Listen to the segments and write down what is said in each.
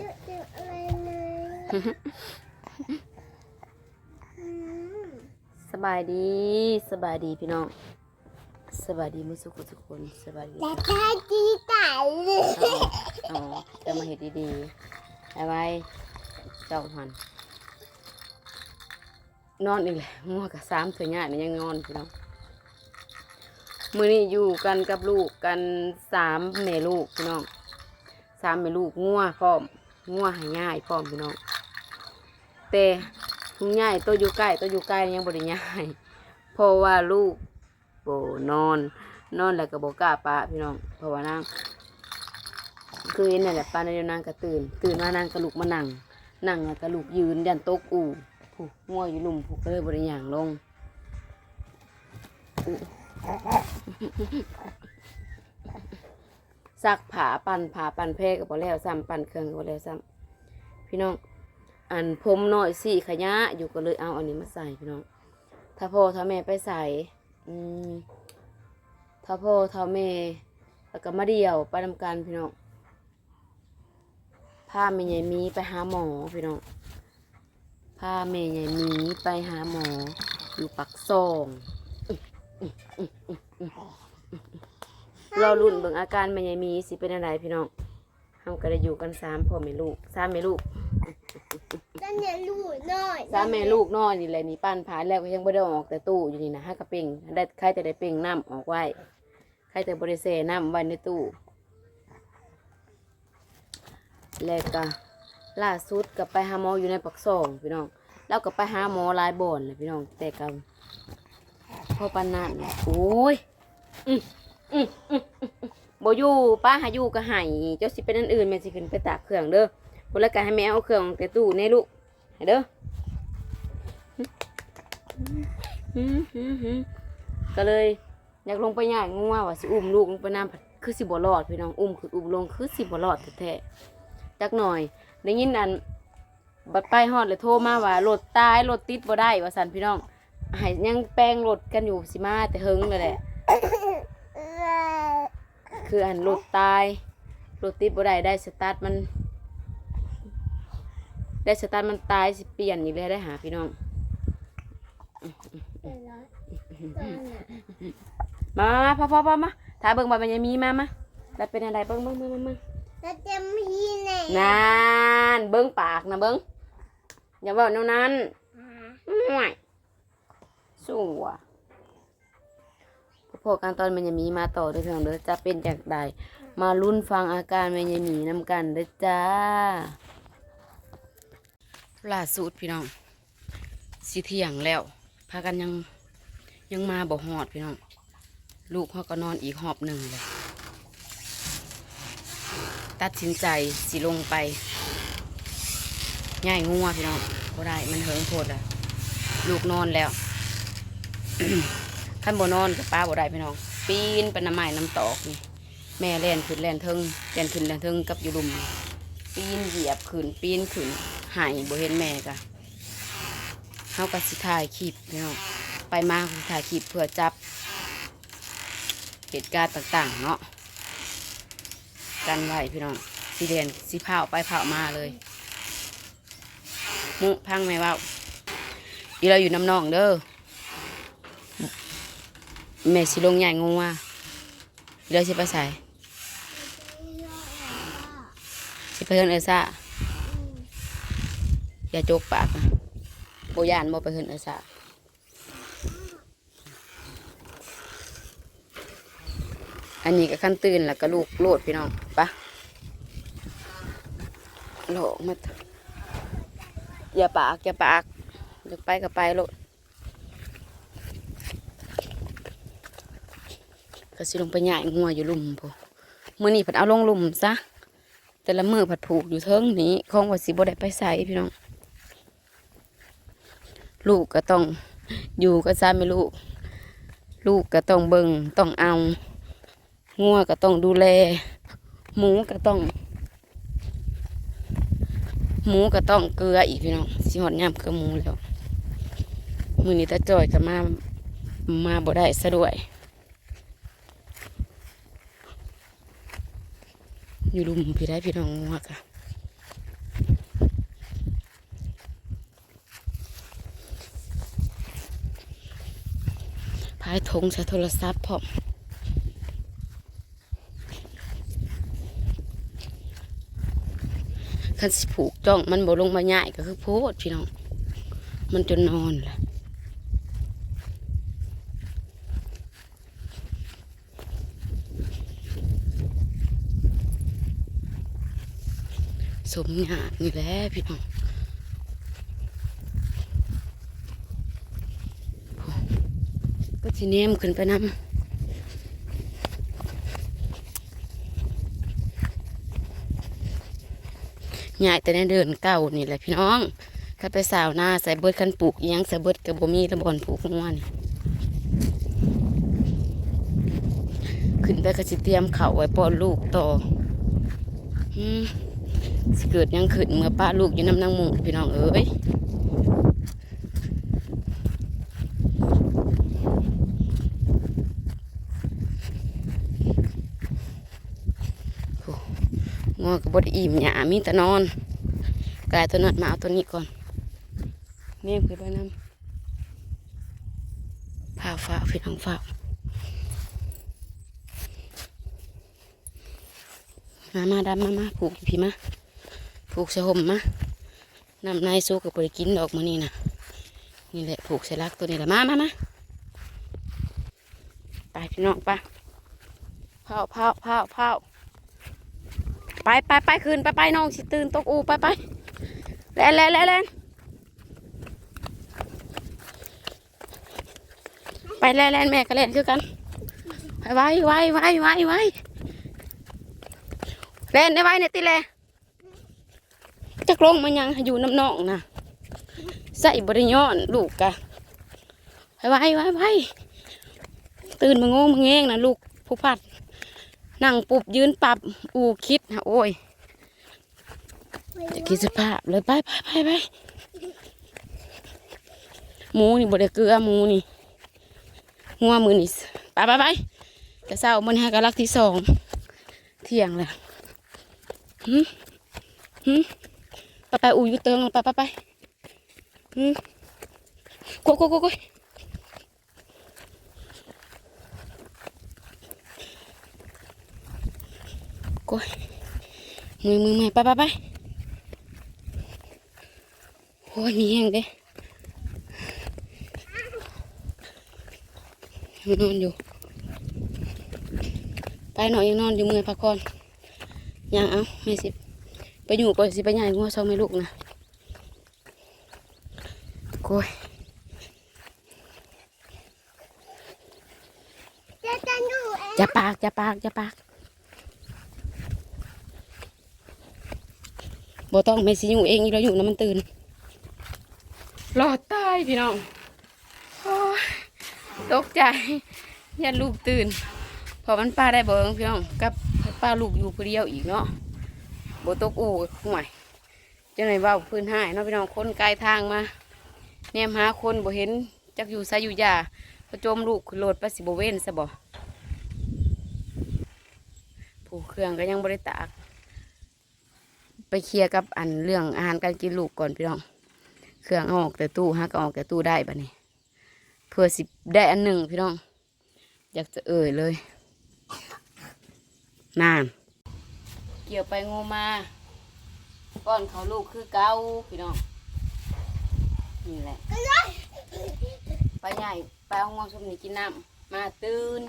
จะเจออะไรไหมอืมสบายดีสบายดีพี่น้องสบายดีมือสุขทุกคนสบายดีแต่ถ้าจีตายเลยเอาจะมาเห็ดดีๆเอาไว้เจ้าหันนอนอีกแล้วงัวกับสามเถื่อนง่ายมันยังนอนพี่น้องมือนี้อยู่กันกับลูกกันสามแม่ลูกพี่น้องสามแม่ลูกงัวพร้อม งัวหายง่ายพร้อมพี่น้องแต่ทุงง่ายตัวอยู่ใกล้ตัวอยู่ใกล้ยังบริง่ายเพราะว่าลูกโบนอน นอนแล้วก็บอกล้าปะพี่น้องเพราะว่านางคือเห็นนั่นแหละป้าในเดี๋ยนางก็ตื่น ตื่นมานางก็ลุกมานั่งนั่งแล้วก็ลุกยืนยันโต๊ะอู่ผูกงัวอยู่ลุ่มผูกก็เลยบริย่างลง ซักผาปั่นผาปั่นแพรกับพอแล้วซ้ำปั่นเครื่องกับพอแล้วซ้ำพี่น้อง อันผมน้อยสี่ขยะอยู่ก็เลยเอาอันนี้มาใส่พี่น้อง ถ้าพ่อถ้าแม่ไปใส่อืมถ้าพ่อถ้าแม่แล้วก็มาเดียวไปทำการพี่น้องพาแม่ใหญ่มีไปหาหมอพี่น้องพาแม่ใหญ่มีไปหาหมออยู่ปักซอง รอรุ่นเบิ่งอาการแม่ใหญ่มีสิเป็นอะไรพี่น้องเฮาก็ได้อยู่กันสามพ่อแม่ลูกสามแม่ลูกจะเนี่ยลูกน้อยสามแม่ลูกนอนนี่แหละนี่ปั้นผานแล้วก็ยังไม่ได้ออกแต่ตู้อยู่นี่นะห้ากระเป่งได้ใครแต่ได้เป่งน้ำออกไว้ใครแต่บริเซน้ำไว้ในตู้แล้วก็ล่าสุดก็ไปหาหมออยู่ในปักซองพี่น้องแล้วก็ไปหาหมอหลายบ่อนเลยพี่น้องแต่ก็พอปานนั้นน่ะโอ้ยอืม อืออือบ่อยู่ป้าหาอยู่ก็หายเจ้าสิเป็นอันอื่นแม่สิขึ้นไปตากเครื่องเด้อคนละกันให้แม่เอาเครื่องแต่ตู้ในลูกให้เด้อก็เลยอยากลงไปย่างงัวว่าสิอุ้มลูกลงไปน้ำผัดคือสิบ่รอดพี่น้องอุ้มคืออุ้มลงคือสิบ่รอดแท้ๆจักหน่อยได้ยินอันบัดไปฮอดเลยโทรมาว่ารถตายรถติดบ่ได้ว่าสันพี่น้องห้ยังแป้งรถกันอยู่สิมาแต่เฮิงเลยแหละ คืออันรถตายรถติดบ่ได้ได้สตาร์ทมัน ได้สตาร์ทมันตายสิเปลี่ยนอีกแล้วได้หาพี่น้องเดี๋ยวนะตอนน่ะมามามาพ่อพ่อพ่อมาถ้าเบิ่งบ่มันยังมีมามาแล้วเป็นอะไรเบิ่งเบิ่งเบิ่งเบิ่งเบิ่งแล้วจะมีไหนนานเบิ่งปากนะเบิ่งอย่าเว้าแนวนั้นอ่าห่วยสู้ว่ะ พอการตอนมันยังมีมาต่อด้วยเพียงเด้อจะเป็นจากใดมาลุ้นฟังอาการมันยังมีนำกันเด้อจ้าล่าสุดพี่น้องสิเที่ยงแล้ว พากันยังยังมาบ่หอดพี่น้อง ลูกเขาก็นอนอีกหอบหนึ่งเลย ตัดสินใจสิลงไปง่ายงัวพี่น้องบ่ได้มันเหิงโพดอะลูกนอนแล้ว ขั้นบนอนกับป้าบ่ได้พี่น้อง ปีนเป็นน้ำไม้น้ำตอกนี่แม่แล่นขึ้นแล่นเทิงแล่นขึ้นแล่นเทิงกับอยู่ลุม ปีนเหยียบขึ้นปีนขึ้นหายบ่เห็นแม่กะเฮาก็สิถ่ายคลิปพี่น้องไปมาก็สิถ่ายคลิปเพื่อจับเหตุการณ์ต่างๆเนาะกันไว้พี่น้องสีเดนสีเผาไปเผามาเลยมุพังไหมว่าอีเราอยู่น้ำนองเด้อ แม่สิลงใหญ่งงว่าอีเราสิไปใส่สิไปเฮือนเอซ่าอย่าโจกปากนะโบยานโมไปเฮือนเอซ่าอันนี้ก็ขั้นตื่นแล้วก็ลูกโลดพี่น้องปะโหลมาอะอย่าปากอย่าปากเดี๋ยวไปก็ไปโลด ก็สิลงไปใหญ่งัวอยู่ลุ่มพอมื่อนี้ผัดเอาลงลุ่มซะแต่ละมือผัดผูกอยู่เทิงนี้ของว่าสิบ่ได้ไปใส่พี่น้อง ลูกก็ต้องอยู่กับซ้ำไม่ลูก ลูกก็ต้องเบิงต้องเอางัวก็ต้องดูแล หมูก็ต้อง หมูก็ต้องเกลืออีกพี่น้องสิหอดย่ำเกลือหมูแล้วมือนี้ตาจอยก็มามาบ่ได้ซะด้วย อยู่รุมพี่ได้พี่น้องงัวกะพายทงใช้โทรศัพท์พอคันสิผูกจ้องมันบ่ลงมาใหญ่ก็คือโพดพี่น้อง มันจะนอนแหละ สมงานนี่แหละพี่น้องก็ทีนี้มันขึ้นไปน้ำใหญ่แต่ในเดินเก่านี่แหละพี่น้องข้าไปสาวหน้าใส่เบิดคันปลูกยังใส่เบิดกับบ่มีระบอนปลูกงัวนี่ขึ้นไปก็สิเตรียมเข่าไว้ป้อนลูกต่ออืม สิเกิดยังขึ้นเมื่อป้าลูกอยู่น้ำนางหมูพี่น้องเอ้ยงัวกับบดอิ่มหยามีแต่นอน กลายตัวนั้นมาเอาตัวนี้ก่อนเนี่ยคือไปน้ำผ่าฝ้าพี่น้องฝ้ามามาดำมามาผูกพี่มา ผูกสะหมมานำนายสู้กับบริกินดอกมือนี่นะนี่แหละผูกสลักตัวนี้แหละมามามาไปพี่น้องไปเผาเผาเผาเผาไปไปไปคืนไปไปน้องสิตื่นตกอูไปไปแล่นแล่นแล่นแล่นไปแล่นแล่นแม่ก็แล่นคือกันไปไว้ไว้ไว้ไว้ไว้เล่นได้ไว้เนี่ยติแลจั กลงมันยังอยู่น้ำนองนะใส่บริย้อนลูกกะไปไว้ไว้ไว้ตื่นมาโง่มาแงงนะลูกผู้พัดนั่งปุบยืนปรับอูคิดฮะโอ้ยจะคิดสภาพเลยไปไปไปไปหมูนี่บไดเกลือหมูนี่หัวมือนี่ไปไปไปแต่เศร้ามันใหากรักที่สองเที่ยงแล้วหืมหืม ไปไปอูยูเติงไปไปไปหืมกโกโกโกยโก้ยมือมือมือไปไปไปโอ้ยมีแห้งเด้นอนอยู่ ไปหน่อยยังนอนอยู่มือพักก่อนยังเอาไม่สิ ไปอยู่ก่อนสิไปใหญ่งัวซองไม่ลูกนะโก้ยจะจะดูเองจะปากจะปากจะปากบ่ต้องไม่สิอยู่เองอีเราอยู่น้ำมันตื่นรอดตายพี่น้องอตกใจยันลูกตื่น พอมันป้าได้เบิ่งพี่น้องกับป้าลูกอยู่คนเดียวอีกเนาะ บตกอู่ห่วยจังไหนว่าพื้นหายเนาะพี่น้องคนไกลทางมาแนมหาคนบ่เห็นจักอยู่ไสอยู่ยาพอจมลูกขึ้นรถไปสิบเว้นซะบ่ผู้เครื่องก็ยังบ่ได้ตาก ไปเคลียร์กับอันเรื่องอาหารการกินลูกก่อนพี่น้อง เครื่องอออกแต่ตู้ฮะก็ออกแต่ตู้ได้ปะนี่เพื่อสิได้อันหนึ่งพี่น้อง อยากจะเอ่ยเลยนาน เกี่ยวไปงูมา ก้อนเขาลูกคือเก้าพี่น้อง นี่แหละไปใหญ่ไปเอางวงสมนี่กินน้ำมาตื่น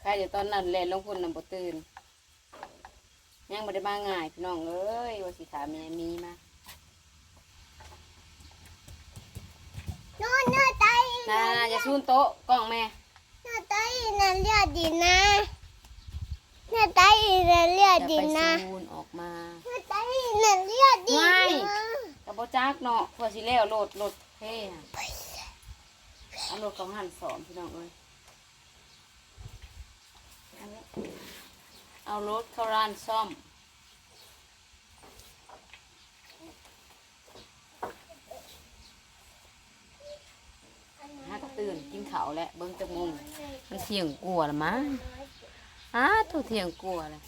ใครเดี๋ยวตอนนั้นแลนลงพุ่นนำบ่ตื่นยังไม่ได้มาง่ายพี่น้องเอ้ยว่าสิถามแม่มีมาโน่นเนื้อไตนาอย่าซูนโต๊ะกล้องแม่เนื้อไตนั่นเลือดดีนะ เนื้อไตนั่นเลืออดย่าดีไปนะซูนออกมา เนื้อไตนั่นเลือดดีไม่ นะกระโบจักเนาะเพื่อสิแล้วโหลดโหลดเท่อะเอาโหลดของหันสอนพี่น้องเอ้ยเอาไว้เอารถเข้าร้านซ่อมหากระตื่นกินข้าวแล้วเบิ้งจมูกมันเที่ยงกลัวละมั้งอ้าตัวเที่ยงกลัวเลย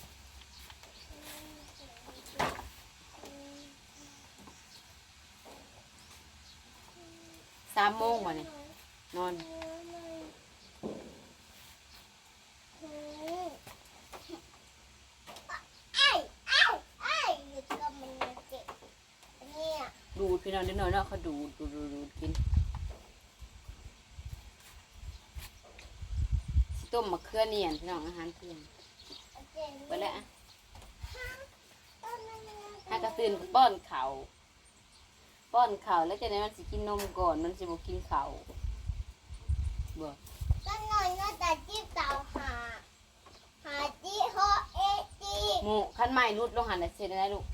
สามโมงวะนี่นอนอน ดูดพี่น้องนิดหน่อยเนาะเขาดูดดูดดูดดูดกิน ต้มมะเขือเนียนพี่น้องอาหารเที่ยงไปแล้วอะให้กระตื่นก็ป้อนเขาวป้อนเขาวแล้วจะไหนมันสิกินนมก่อนมันสิบ่กินเขาวบ่ก็หน่อยน่าจะจิ้มเต่าหาหาจีโฮเอจีหมูคันใหม่รุดลงหันได้เสร็จได้ลูก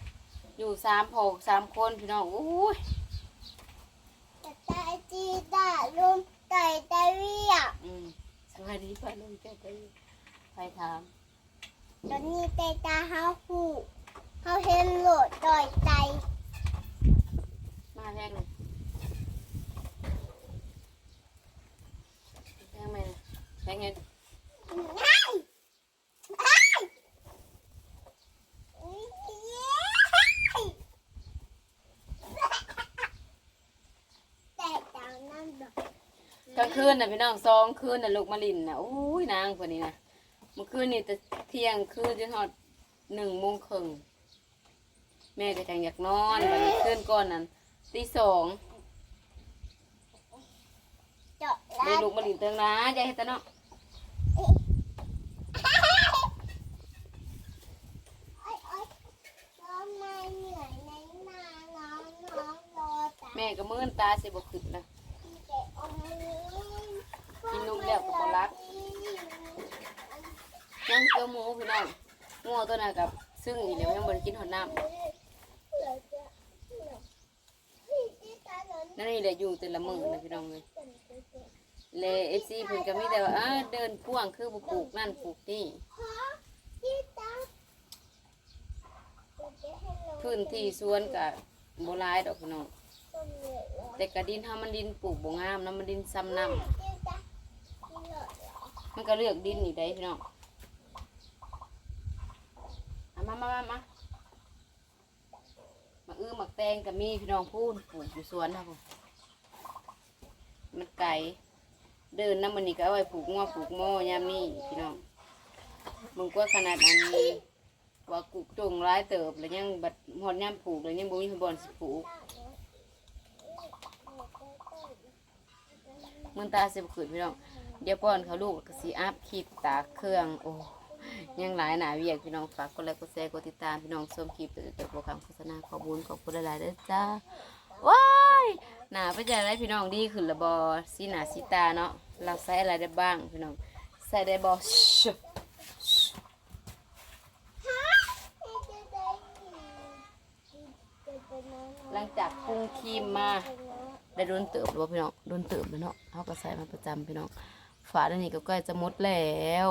อยู่สามโผกสามคนพี่น้องอู้ยแต่ตาจีตาลุมไก่ตาเวียอืมส วัสดีพ่อลุงเจ้าไปไปถามตอนนี้เตตาเฮาหูเฮาเห็นโหลดต่อยไตมาแรกเลยแรกไหมนะแรกไง ไอ้ไอ้เย้แต่ตานั่นแบบ กลางคืนน่ะพี่น้องสองคืนน่ะลูกมาลินน่ะอุ้ยนางคนนี้นะเมื่อคืนนี่แต่เที่ยงคืนจนฮอดหนึ่งโมงครึ่งแม่ก็จังอยากนอนบัดนี้คืนก่อนนั้นตีสองเจาะได้แล้วลูกมาลินเติงนะยายเฮ็ดแต่เนาะไอ้ไอ้น้องนายเหนื่อยในนาน้องน้องรอแต่แม่ก็มื่นตาสิบ่ขึ้นนะเด็กอมนี้ กินนมแล้วก็บ่รับยังเกลือหมูพี่น้องงัวตัวนั้นกับซึ่งอีเดี๋ยวยังบ่ได้กินหอดน้ำนั่นนี่แหละอยู่แต่ละมื้อนะพี่น้องเลยเลยเอฟซีเพิ่นก็มีแต่ว่าเออเดินพ่วงคือบ่ปลูกนั่นปลูกนี่พื้นที่สวนก็บ่หลายดอกพี่น้องแต่กระดินเฮามันดินปลูกบ่งามนะมันดินซ้ำน้ำ มันก็เลือกดินอีกได้พี่น้องเอามามามามามาอื้อหมักแตงก็มีพี่น้องพูนปลูกอยู่สวนนะผมมันไก่เดินน้ำมันนี่ก็เอาไว้ปลูกง้อปลูกหม้อยามนี่พี่น้องมึงก็ขนาดอันนี้ว่ากุกจงร้ายเติบแล้วยังบัดหอดย่ำปลูกแล้วยังบ่มีบอนสิปลูกมึงตาเสียบขืนพี่น้อง เดี๋ยวป้อนเขาลูกก็สีอัพคลิปตาเครื่องโอ้ยังหลายหนาเวียกพี่น้องฝากกดไลค์กดแชร์กดติดตามพี่น้องชมคลิปเดี๋ยวโปรแกรมโฆษณาขอบคุณขอบคุณหลายๆเด้อจ้าว้ายหนาไปจะได้พี่น้องดีขึ้นละบอสีหนาสีตาเนาะเราใส่อะไรได้บ้างพี่น้องใส่ได้บอชหลังจากปรุงครีมมาได้โดนเติบหรือว่าพี่น้องโดนเติบแล้วเนาะเขาก็ใส่มาประจำพี่น้อง ฝาด้านนี้ก็ใกล้จะหมดแล้ว